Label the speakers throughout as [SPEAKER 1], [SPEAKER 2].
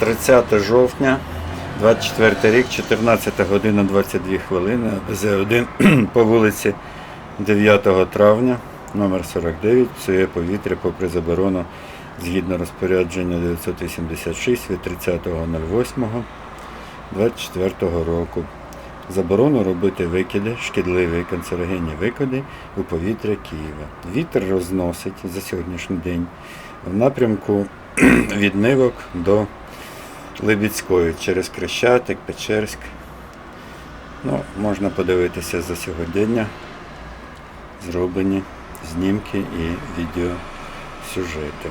[SPEAKER 1] 30 жовтня, 24 рік, 14 година 22 хвилини, АБЗ-1 по вулиці 9 травня, номер 49, псує повітря попри заборону згідно розпорядження 986 від 30.08.24 року. Заборону робити викиди, шкідливі канцерогенні викиди у повітря Києва. Вітер розносить за сьогоднішній день в напрямку від Нивок до Либідської через Крещатик, Печерськ. Ну, можна подивитися за сьогодення зроблені знімки і відеосюжети.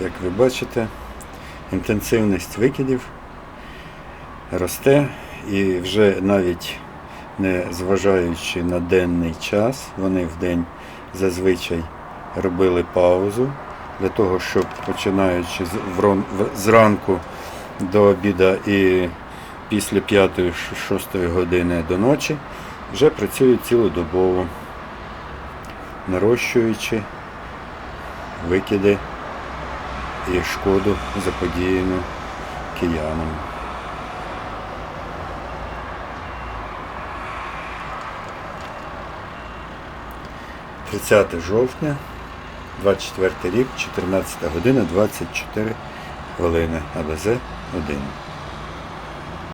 [SPEAKER 1] Як ви бачите, інтенсивність викидів росте і вже навіть не зважаючи на денний час, вони в день зазвичай робили паузу для того, щоб починаючи зранку до обіда і після 5-6 години до ночі вже працюють цілодобово, нарощуючи викиди і шкоду заподіяну киянам. – 30 жовтня, 24 рік, 14 година, 24 хвилини, АБЗ 1.